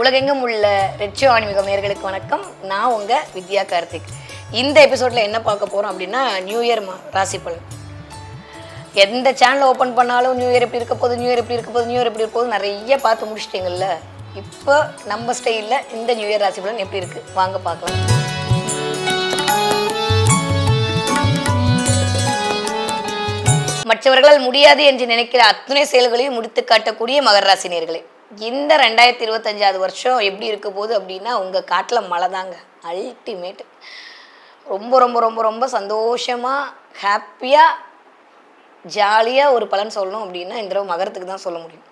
உலகெங்கும் உள்ள ரெட்சோ ஆன்மீக நேர்களுக்கு வணக்கம். நான் உங்க வித்யா கார்த்திக். இந்த எபிசோட்ல என்ன பார்க்க போறோம் அப்படின்னா நியூ இயர் மா ராசி பலன். எந்த சேனல் ஓப்பன் பண்ணாலும் நியூ இயர் எப்படி இருக்க போகுது நியூ இயர் எப்படி இருக்க போகுது நியூ இயர் எப்படி இருக்க போகுது நிறைய பார்த்து முடிச்சிட்டிங்கல்ல? இப்போ நம்ம ஸ்டைலில் இந்த நியூ இயர் ராசி பலன் எப்படி இருக்கு? வாங்க பார்க்கலாம். மற்றவர்களால் முடியாது என்று நினைக்கிற அத்துணை செயல்களையும் முடித்து காட்டக்கூடிய மகர ராசினியர்களே இந்த ரெண்டாயிரத்தி இருபத்தஞ்சாவது வருஷம் எப்படி இருக்க போகுது அப்படின்னா உங்கள் காட்டில் மழை தாங்க. அல்டிமேட் ரொம்ப ரொம்ப ரொம்ப ரொம்ப சந்தோஷமாக ஹாப்பியாக ஜாலியாக ஒரு பலன் சொல்லணும் அப்படின்னா இந்த தடவை மகரத்துக்கு தான் சொல்ல முடியும்.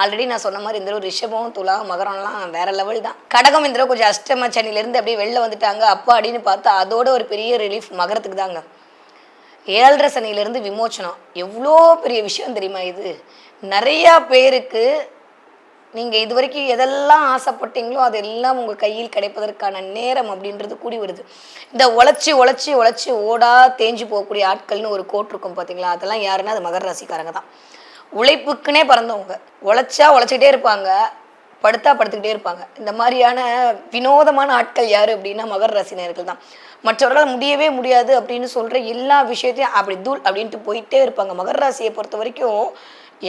ஆல்ரெடி நான் சொன்ன மாதிரி இந்த தடவை ரிஷபம் துலா மகரம்லாம் வேற லெவல் தான். கடகம் இந்த தடவை கொஞ்சம் அஷ்டம சனிலேருந்து அப்படியே வெளில வந்துட்டாங்க. அப்பா அப்படின்னு பார்த்தா அதோட ஒரு பெரிய ரிலீஃப் மகரத்துக்கு தாங்க. ஏழரை சனியிலேருந்து விமோச்சனம். எவ்வளோ பெரிய விஷயம் தெரியுமா இது? நிறையா பேருக்கு நீங்கள் இது வரைக்கும் எதெல்லாம் ஆசைப்பட்டீங்களோ அதெல்லாம் உங்கள் கையில் கிடைப்பதற்கான நேரம் அப்படின்றது கூடி வருது. இந்த உழைச்சி உழைச்சி உழைச்சி ஓடா தேஞ்சு போகக்கூடிய ஆட்கள்னு ஒரு கோட் இருக்கும் பார்த்தீங்களா அதெல்லாம் யாருன்னா அது மகர ராசிக்காரங்க தான். உழைப்புக்குனே பிறந்தவங்க. உழைச்சா உழைச்சிட்டே இருப்பாங்க. படுத்தா படுத்துக்கிட்டே இருப்பாங்க. இந்த மாதிரியான வினோதமான ஆட்கள் யார் அப்படின்னா மகர ராசினியர்கள் தான். மற்றவர்களால் முடியவே முடியாது அப்படின்னு சொல்கிற எல்லா விஷயத்தையும் அப்படி தூள் அப்படின்ட்டு போயிட்டே இருப்பாங்க. மகர ராசியை பொறுத்த வரைக்கும்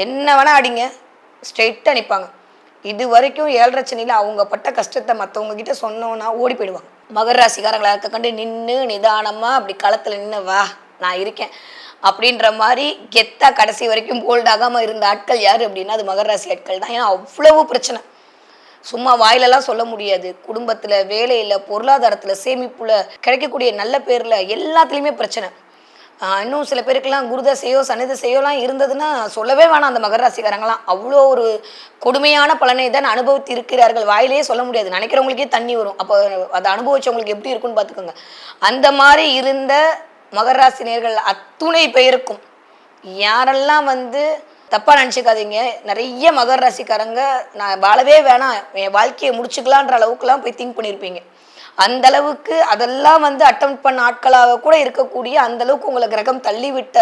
என்ன வேணால் அடிங்க. ஸ்ட்ரெயிட்டாக நிற்பாங்க இது வரைக்கும் ஏழரை சனியில் அவங்க பட்ட கஷ்டத்தை மற்றவங்க கிட்ட சொன்னோன்னா ஓடி போயிடுவாங்க. மகர ராசிக்காரங்களை இருக்க கண்டு நின்று நிதானமாக அப்படி களத்தில் நின்று வா நான் இருக்கேன். அப்படின்ற மாதிரி கெத்தா கடைசி வரைக்கும் போல்ட் ஆகாமல் இருந்த ஆட்கள் யார் அப்படின்னா அது மகர ராசி ஆட்கள் தான். ஏன்னா அவ்வளவு பிரச்சனை. சும்மா வாயிலெல்லாம் சொல்ல முடியாது. குடும்பத்தில் வேலையில் பொருளாதாரத்தில் சேமிப்புல கிடைக்கக்கூடிய நல்ல பேரில் எல்லாத்துலேயுமே பிரச்சனை. இன்னும் சில பேருக்கெல்லாம் குருதசையோ சனிதசையோலாம் இருந்ததுன்னா சொல்லவே வேணாம் அந்த மகர ராசிக்காரங்களாம் அவ்வளோ ஒரு கொடுமையான பலனை தான் அனுபவித்து இருக்கிறார்கள் வாயிலேயே சொல்ல முடியாது. நினைக்கிறவங்களுக்கே தண்ணி வரும். அப்போ அதை அனுபவிச்சவங்களுக்கு எப்படி இருக்குன்னு பார்த்துக்கோங்க. அந்த மாதிரி இருந்த மகர ராசினியர்கள் அத்துணை பெயருக்கும் யாரெல்லாம் வந்து தப்பாக நினச்சிக்காதீங்க. நிறைய மகர ராசிக்காரங்க நான் வாழவே வேணாம். என் வாழ்க்கையை முடிச்சுக்கலான்ற அளவுக்குலாம் போய் திங்க் பண்ணியிருப்பீங்க. அந்த அளவுக்கு அதெல்லாம் வந்து அட்டம் பண்ண ஆட்களாக கூட இருக்கக்கூடிய அந்த அளவுக்கு உங்களை கிரகம் தள்ளிவிட்ட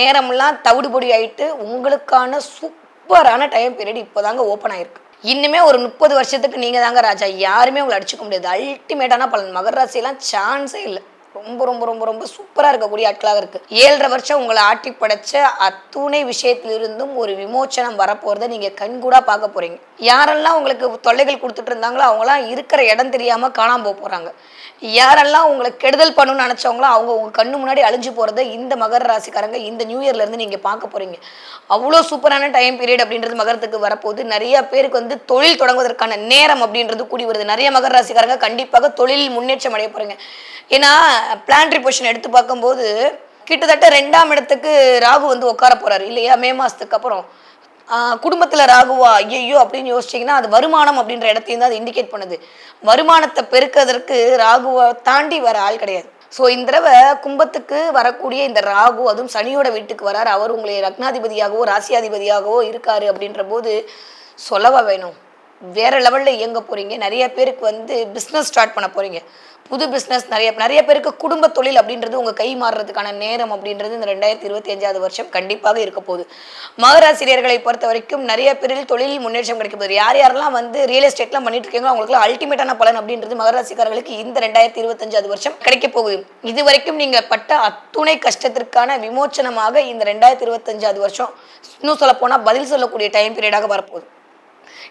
நேரம்லாம் தவிடுபொடி ஆயிட்டு உங்களுக்கான சூப்பரான டைம் பீரியட் இப்போதாங்க ஓப்பன் ஆயிருக்கு. இன்னுமே ஒரு முப்பது வருஷத்துக்கு நீங்கள் தாங்க ராஜா. யாருமே உங்களை அடிச்சுக்க முடியாது. அல்டிமேட்டான பலன். மகர சான்ஸே இல்லை. ரொம்ப ரொம்ப ரொம்ப ரொம்ப சூப்பராக இருக்கக்கூடிய ஆட்களாக இருக்குது ஏழரை வருஷம் உங்களை ஆட்டி படைச்ச அத்துணை விஷயத்திலிருந்தும் ஒரு விமோச்சனம் வரப்போகிறத நீங்கள் கண்கூடாக பார்க்க போகிறீங்க யாரெல்லாம் உங்களுக்கு தொல்லைகள் கொடுத்துட்டு இருந்தாங்களோ அவங்களாம் இருக்கிற இடம் தெரியாமல் காணாமல் போக போகிறாங்க யாரெல்லாம் உங்களை கெடுதல் பண்ணணும்னு நினச்சவங்களோ அவங்க உங்கள் கண்ணு முன்னாடி அழிஞ்சு போகிறத இந்த மகர ராசிக்காரங்க இந்த நியூ இயர்லேருந்து நீங்கள் பார்க்க போகிறீங்க அவ்வளோ சூப்பரான டைம் பீரியட் அப்படின்றது மகரத்துக்கு வரப்போகுது. நிறைய பேருக்கு வந்து தொழில் தொடங்குவதற்கான நேரம் அப்படின்றது கூடி வருது. நிறைய மகர ராசிக்காரங்க கண்டிப்பாக தொழில் முன்னேற்றம் அடைய போகிறீங்க ஏன்னா பிளான்ட்ரி பொசிஷன் எடுத்து பார்க்கும்போது கிட்டத்தட்ட ரெண்டாம் இடத்துக்கு ராகு வந்து உட்கார போறாரு. இல்லையா? மே மாசத்துக்கு அப்புறம். குடும்பத்தில் ராகுவா? ஐயோ அப்படின்னு யோசிச்சீங்கன்னா அது வருமானம் அப்படின்ற இடத்தையும் தான் அது இண்டிகேட் பண்ணுது. வருமானத்தை பெருக்கிறதற்கு ராகுவை தாண்டி வர ஆள் கிடையாது. ஸோ இந்த தடவை கும்பத்துக்கு வரக்கூடிய இந்த ராகு அதுவும் சனியோட வீட்டுக்கு வராரு. அவர் உங்களை ரத்னாதிபதியாகவோ ராசியாதிபதியாகவோ இருக்காரு அப்படின்ற போது சொல்லவா வேணும்? வேற லெவலில் இயங்க போறீங்க. நிறைய பேருக்கு வந்து பிஸ்னஸ் ஸ்டார்ட் பண்ண போறீங்க. புது பிஸ்னஸ் நிறைய நிறைய பேருக்கு குடும்ப தொழில் அப்படின்றது உங்கள் கை மாறுறதுக்கான நேரம் அப்படின்றது இந்த ரெண்டாயிரத்தி இருபத்தி அஞ்சாவது வருஷம் கண்டிப்பாக இருக்க போகுது. மகராசிரியர்களை பொறுத்த வரைக்கும் நிறைய பேரில் தொழில் முன்னேற்றம் கிடைக்க போகுது. யார் யாரெல்லாம் வந்து ரியல் எஸ்டேட்லாம் பண்ணிட்டு இருக்கீங்களோ அவங்களுக்கு அல்டிமேட்டான பலன் அப்படின்றது மகராசிக்காரர்களுக்கு இந்த ரெண்டாயிரத்தி இருபத்தஞ்சாவது வருஷம் கிடைக்க போகுது. இது வரைக்கும் நீங்கள் பட்ட அத்துணை கஷ்டத்திற்கான விமோச்சனமாக இந்த ரெண்டாயிரத்தி இருபத்தஞ்சாவது வருஷம் இன்னும் சொல்லப்போனால் பதில் சொல்லக்கூடிய டைம் பீரியடாக வரப்போகுது.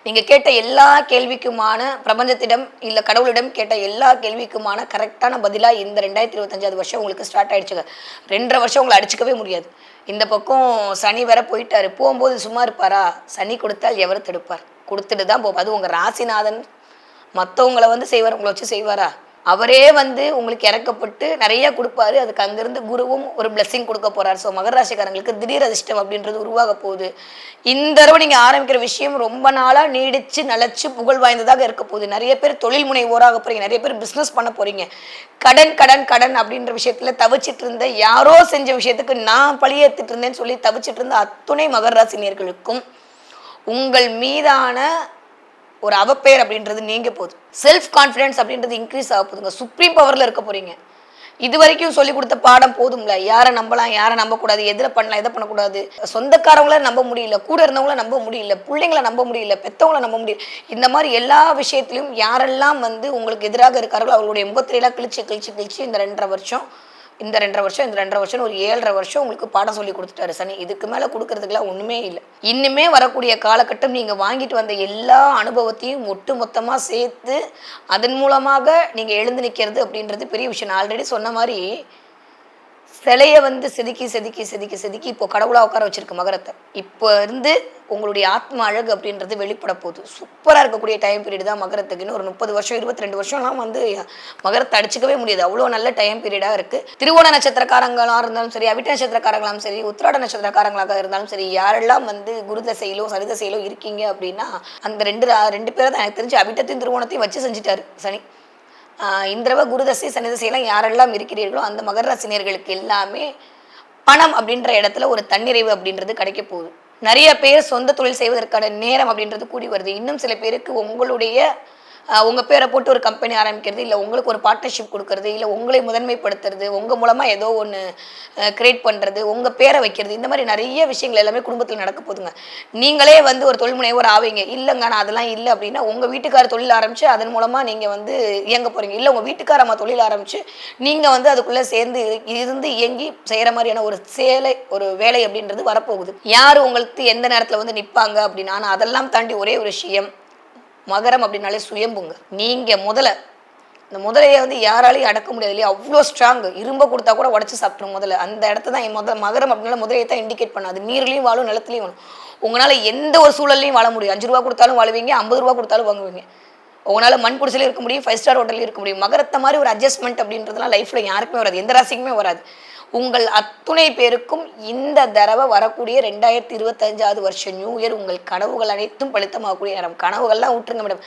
நீங்கள் கேட்ட எல்லா கேள்விக்குமான பிரபஞ்சத்திடம் இல்லை கடவுளிடம் கேட்ட எல்லா கேள்விக்குமான கரெக்டான பதிலாக இந்த ரெண்டாயிரத்தி இருபத்தஞ்சாவது வருஷம் உங்களுக்கு ஸ்டார்ட் ஆகிடுச்சுங்க ரெண்டரை வருஷம் உங்களை அடிச்சுக்கவே முடியாது. இந்த பக்கம் சனி வேற போயிட்டாரு. போகும்போது சும்மா இருப்பாரா? சனி கொடுத்தால் எவர் தடுப்பார்? கொடுத்துட்டு தான் போகும் அது உங்கள் ராசிநாதன். மற்றவங்கள வந்து செய்வார் உங்களை வச்சு செய்வாரா? அவரே வந்து உங்களுக்கு இறக்கப்பட்டு நிறைய கொடுப்பாரு. அதுக்கு அங்கிருந்து குருவும் ஒரு blessing கொடுக்க போறார். ஸோ மகராசிக்காரங்களுக்கு திடீர் அதிர்ஷ்டம் அப்படின்றது உருவாக போகுது. இந்த தடவை நீங்க ஆரம்பிக்கிற விஷயம் ரொம்ப நாளா நீடிச்சு நிலச்சு புகழ் வாய்ந்ததாக இருக்க போகுது. நிறைய பேர் தொழில் முனைவோராக போறீங்க. நிறைய பேர் பிசினஸ் பண்ண போறீங்க. கடன் கடன் கடன் அப்படின்ற விஷயத்துல தவிச்சிட்டு இருந்த யாரோ செஞ்ச விஷயத்துக்கு நான் பழியேத்துட்டு இருந்தேன்னு சொல்லி தவிச்சிட்டு இருந்த அத்துணை மகராசினியர்களுக்கும் உங்கள் மீதான ஒரு அவப்பெயர் அப்படின்றது நீங்க போகுது செல்ஃப் கான்ஃபிடன்ஸ் அப்படின்றது இன்க்ரீஸ் ஆக போதுங்க. சுப்ரீம் பவர்ல இருக்க போறீங்க. இது வரைக்கும் சொல்லி கொடுத்த பாடம் போதும்ல. யாரை நம்பலாம் யாரை நம்பக்கூடாது எதில் பண்ணலாம் எதை பண்ணக்கூடாது. சொந்தக்காரங்கள நம்ப முடியல கூட இருந்தவங்கள நம்ப முடியல பிள்ளைங்கள நம்ப முடியல பெற்றவங்கள நம்ப முடியல. இந்த மாதிரி எல்லா விஷயத்திலும் யாரெல்லாம் வந்து உங்களுக்கு எதிராக இருக்கார்களோ அவர்களுடைய முகத்திரையெல்லாம் கிழிச்சு கிழிச்சு கிழிச்சு இந்த ரெண்டரை வருஷம் இந்த ரெண்டரை வருஷம் இந்த ரெண்டரை வருஷம் ஒரு ஏழரை வருஷம் உங்களுக்கு பாடம் சொல்லி கொடுத்துட்டாரு சனி. இதுக்கு மேலே கொடுக்கறதுக்குலாம் ஒன்றுமே இல்லை. இன்னுமே வரக்கூடிய காலகட்டம் நீங்கள் வாங்கிட்டு வந்த எல்லா அனுபவத்தையும் ஒட்டு மொத்தமாக சேர்த்து அதன் மூலமாக நீங்கள் எழுந்து நிற்கிறது அப்படின்றது பெரிய விஷயம். நான் ஆல்ரெடி சொன்ன மாதிரி சிலையை வந்து செதுக்கி செதுக்கி செதுக்கி செதுக்கி இப்போ கடவுளாக உட்கார வச்சிருக்கு மகரத்தை. இப்போ இருந்து உங்களுடைய ஆத்ம அழகு அப்படின்றது வெளிப்பட போகுது. சூப்பராக இருக்கக்கூடிய டைம் பீரியட் தான் மகரத்துக்குன்னு ஒரு முப்பது வருஷம் இருபத்தி ரெண்டு வருஷம்லாம் வந்து மகரத்தை அடிச்சுக்கவே முடியாது. அவ்வளோ நல்ல டைம் பீரியடாக இருக்குது திருவோண நட்சத்திரக்காரங்களாக இருந்தாலும் சரி அவிட்ட நட்சத்திரக்காரங்களாம் சரி உத்திராட நட்சத்திரக்காரங்களாக இருந்தாலும் சரி யாரெல்லாம் வந்து குரு தசையிலோ சனி தசையிலோ இருக்கீங்க அப்படின்னா அந்த ரெண்டு ரெண்டு பேரை தான் எனக்கு தெரிஞ்சு அவிட்டத்தையும் திருவோணத்தையும் வச்சு செஞ்சுட்டாரு சனி. இந்திரவ குருதசை சனிதசையெல்லாம் யாரெல்லாம் இருக்கிறீர்களோ அந்த மகர ரசினியர்களுக்கு எல்லாமே பணம் அப்படின்ற இடத்துல ஒரு தன்னிறைவு அப்படின்றது கிடைக்க போகுது. நிறைய பேர் சொந்த தொழில் செய்வதற்கான நேரம் அப்படின்றது கூடி வருது. இன்னும் சில பேருக்கு உங்களுடைய உங்கள் பேரை போட்டு ஒரு கம்பெனி ஆரம்பிக்கிறது இல்லை உங்களுக்கு ஒரு பார்ட்னர்ஷிப் கொடுக்கறது இல்லை உங்களை முதன்மைப்படுத்துறது உங்கள் மூலமாக ஏதோ ஒன்று கிரியேட் பண்ணுறது உங்கள் பேரை வைக்கிறது இந்த மாதிரி நிறைய விஷயங்கள் எல்லாமே குடும்பத்தில் நடக்க போதுங்க நீங்களே வந்து ஒரு தொழில் முனைவோர் ஆவீங்க. இல்லைங்க நான் அதெல்லாம் இல்லை அப்படின்னா உங்கள் வீட்டுக்கார தொழில் ஆரம்பித்து அதன் மூலமாக நீங்கள் வந்து இயங்க போகிறீங்க இல்லை உங்கள் வீட்டுக்காரம்மா தொழில் ஆரம்பித்து நீங்கள் வந்து அதுக்குள்ளே சேர்ந்து இருந்து இயங்கி செய்கிற மாதிரியான ஒரு சேலை ஒரு வேலை அப்படின்றது வரப்போகுது. யார் உங்களுக்கு எந்த நேரத்தில் வந்து நிற்பாங்க அப்படின்னா ஆனால் அதெல்லாம் தாண்டி ஒரே ஒரு விஷயம் மகரம் அப்படின்னாலே சுயம்புங்க. நீங்கள் முதல்ல இந்த முதலையை வந்து யாராலையும் அடக்க முடியாது இல்லையா? அவ்வளோ ஸ்ட்ராங் இரும்ப கொடுத்தா கூட உடச்சி சாப்பிட்ரும் முதல்ல அந்த இடத்த தான் முதல் மகரம் அப்படின்னால முதலையை தான் இண்டிகேட் பண்ணாது நீர்லையும் வாழும் நிலத்துலையும் வாழும். உங்களால் எந்த ஒரு சூழல்லையும் வாழ முடியும். அஞ்சு ரூபா கொடுத்தாலும் வாழுவீங்க ஐம்பது ரூபா கொடுத்தாலும் வாங்குவீங்க. உங்களால் மண் குடிசையில் இருக்க முடியும் ஃபைவ் ஸ்டார் ஹோட்டலில் இருக்க முடியும். மகரத்தை மாதிரி ஒரு அட்ஜஸ்ட்மெண்ட் அப்படின்றதுலாம் லைஃப்பில் யாருக்குமே வராது. எந்த ராசிக்குமே வராது. உங்கள் அத்துணை பேருக்கும் இந்த தடவை வரக்கூடிய ரெண்டாயிரத்தி இருபத்தஞ்சாவது வருஷம் நியூ இயர் உங்கள் கனவுகள் அனைத்தும் பழுத்தமாகக்கூடிய நேரம். கனவுகள்லாம் விட்டுருங்க மேடம்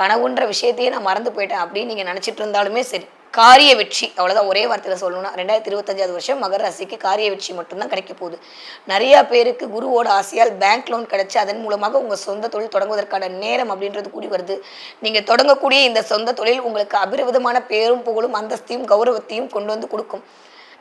கனவுன்ற விஷயத்தையே நான் மறந்து போயிட்டேன் அப்படின்னு நீங்கள் நினச்சிட்டு இருந்தாலுமே சரி. காரிய வெற்றி அவ்வளோதான் ஒரே வார்த்தையில் சொல்லணும்னா ரெண்டாயிரத்தி இருபத்தஞ்சாவது வருஷம் மகர ராசிக்கு காரிய வெற்றி மட்டும்தான் கிடைக்க போகுது. நிறையா பேருக்கு குருவோட ஆசையால் பேங்க் லோன் கிடைச்சி அதன் மூலமாக உங்கள் சொந்த தொழில் தொடங்குவதற்கான நேரம் அப்படின்றது கூடி வருது. நீங்கள் தொடங்கக்கூடிய இந்த சொந்த தொழில் உங்களுக்கு அபிரவிதமான பேரும் புகழும் அந்தஸ்தையும் கௌரவத்தையும் கொண்டு வந்து கொடுக்கும்.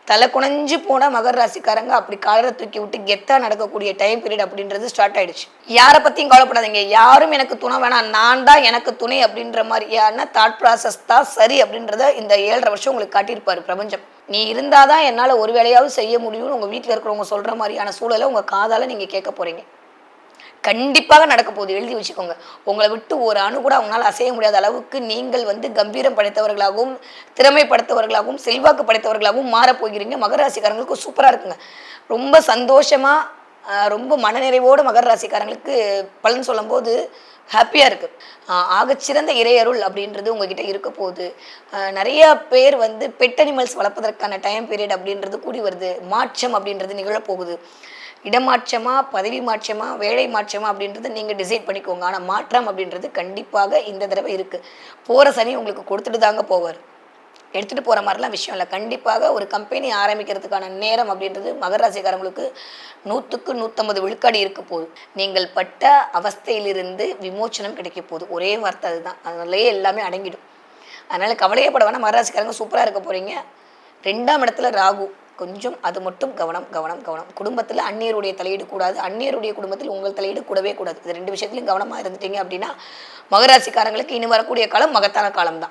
தலை குனைஞ்சு போன மகர ராசிக்காரங்க அப்படி காலரை தூக்கி விட்டு கெத்தாக நடக்கக்கூடிய டைம் பீரியட் அப்படின்றது ஸ்டார்ட் ஆயிடுச்சு. யாரை பற்றியும் கவலைப்படாதீங்க. யாரும் எனக்கு துணை வேணாம். நான் தான் எனக்கு துணை அப்படின்ற மாதிரியான தாட் ப்ராசஸ் தான் சரி அப்படின்றத இந்த ஏழரை வருஷம் உங்களுக்கு காட்டியிருப்பாரு பிரபஞ்சம். நீ இருந்தால் தான் என்னால் ஒரு வேலையாவது செய்ய முடியும்னு உங்கள் வீட்டில் இருக்கிறவங்க சொல்கிற மாதிரியான சூழலை உங்கள் காதால் நீங்கள் கேட்க போகிறீங்க கண்டிப்பாக நடக்க போகுது. எழுதி வச்சுக்கோங்க. உங்களை விட்டு ஒரு அணு கூட அவங்களால அசைய முடியாத அளவுக்கு நீங்கள் வந்து கம்பீரம் படைத்தவர்களாகவும் திறமை படைத்தவர்களாகவும் செல்வாக்கு படைத்தவர்களாகவும் மாறப்போகிறீங்க மகர ராசிக்காரங்களுக்கு சூப்பராக இருக்குங்க. ரொம்ப சந்தோஷமாக ரொம்ப மனநிறைவோடு மகர ராசிக்காரங்களுக்கு பலன் சொல்லும்போது ஹாப்பியாக இருக்குது ஆகச்சிறந்த இறையருள் அப்படின்றது உங்ககிட்ட இருக்க போகுது. நிறைய பேர் வந்து பெட் அனிமல்ஸ் வளர்ப்பதற்கான டைம் பீரியட் அப்படின்றது கூடி வருது. மாற்றம் அப்படின்றது நிகழப்போகுது இடமாற்றமா பதவி மாற்றமா வேலை மாற்றமா அப்படின்றத நீங்கள் டிசைட் பண்ணிக்கோங்க. ஆனால் மாற்றம் அப்படின்றது கண்டிப்பாக இந்த தடவை இருக்குது போகிற சனி உங்களுக்கு கொடுத்துட்டு தாங்க போவார். எடுத்துகிட்டு போகிற மாதிரிலாம் விஷயம் இல்லை. கண்டிப்பாக ஒரு கம்பெனி ஆரம்பிக்கிறதுக்கான நேரம் அப்படின்றது மகராசிக்காரங்களுக்கு நூற்றுக்கு நூற்றம்பது விழுக்காடு இருக்க போகுது. நீங்கள் பட்ட அவஸ்தையிலிருந்து விமோச்சனம் கிடைக்க போகுது. ஒரே வார்த்தை அதுதான். அதனாலேயே எல்லாமே அடங்கிடும். அதனால் கவலையே பட வேணால் மகராசிக்காரங்க சூப்பராக இருக்க போகிறீங்க ரெண்டாம் இடத்துல ராகு. கொஞ்சம் அது மட்டும் கவனம் கவனம் கவனம். குடும்பத்தில் அந்நியருடைய தலையீடு கூடாது. அந்நியருடைய குடும்பத்தில் உங்கள் தலையீடு கூடவே கூடாது. இது ரெண்டு விஷயத்துலையும் கவனமாக இருந்துட்டீங்க அப்படின்னா மகராசிக்காரங்களுக்கு இனி வரக்கூடிய காலம் மகத்தான காலம் தான்